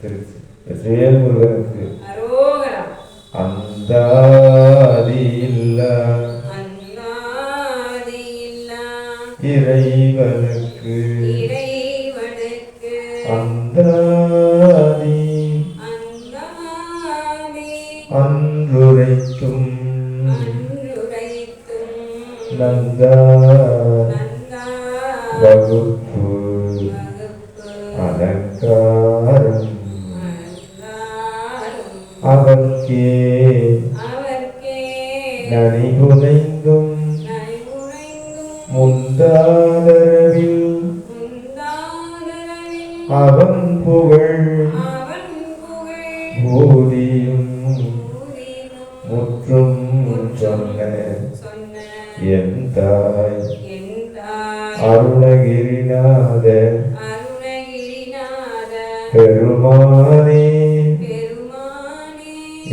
திருச்சி முருகனுக்கு அந்தாதி இல்லா இறைவனுக்கு அந்தாதி அன்றுரைத்தும் நந்தாதி எல்லாரும் அவர்க்கே நனிகுதைந்தும் முந்தாதரவில் அவர் பெருமானே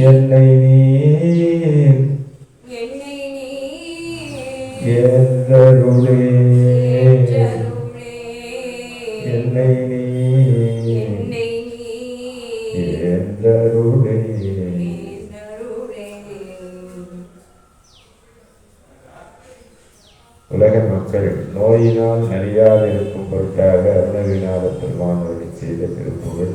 என்னை நீர் என்றருளே. என்னை நீர் என்றருளே. உலக மக்கள் நோயினால் நலியாதிருக்கும் பொருட்டாக அருணவிநாத பெருமான் செய்த திருப்புகள்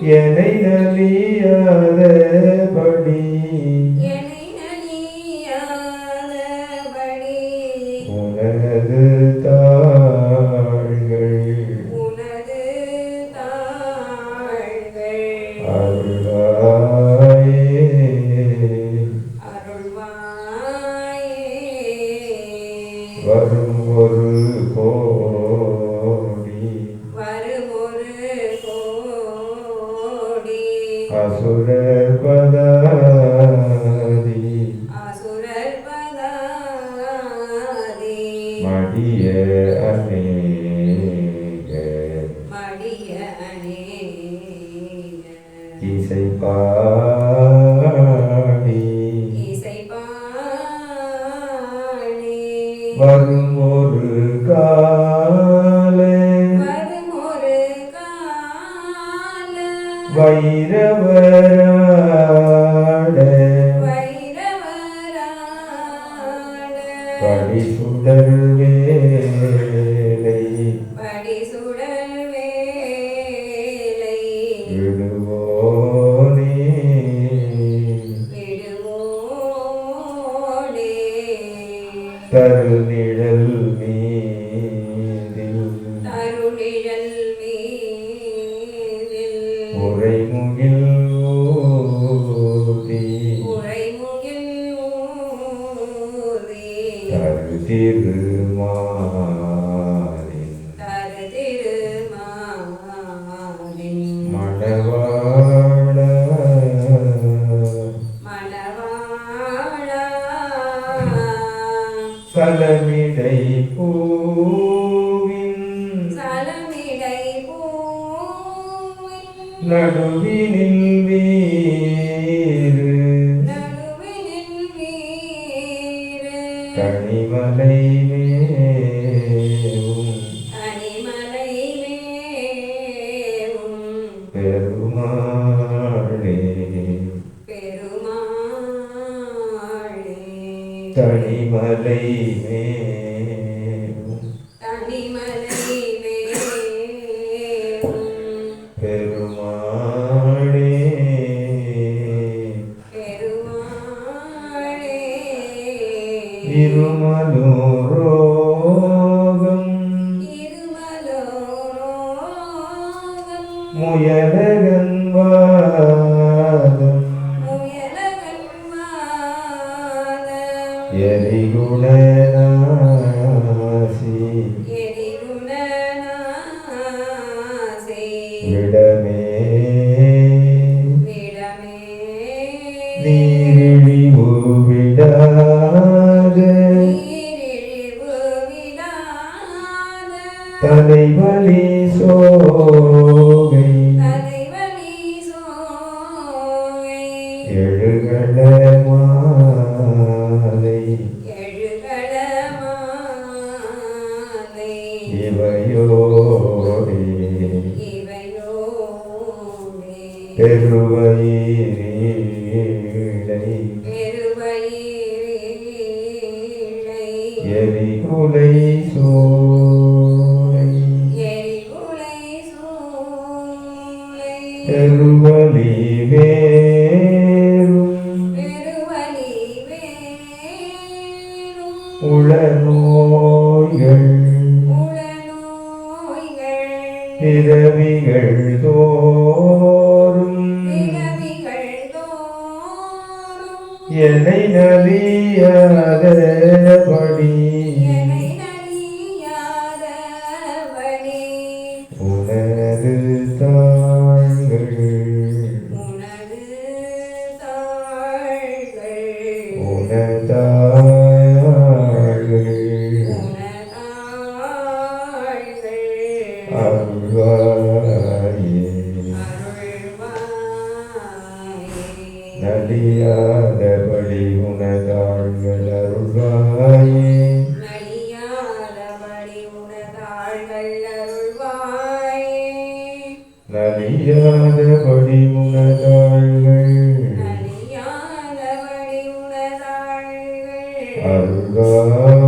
எதை அறியாதபடி அசுரர் பதாதி அசுரர் பதாதி மடிய அநேக மடிய அநேக இசை பா വൈരവരാട. പടിസുടൽ വേലൈ പടിസുടൽ വേലൈ വിടുവോ உரைமுகில் நடுவினில் வேறு. கனிமலை பெருமாளே. தனிமலை மே எரிகுண நாசி விடமே. நீரிழிவு விடாத. தலைவலி சோகை. எழுகட மாலை. எனை நலியாதபடி உனது தாழ்கள். உனதாய் Allah.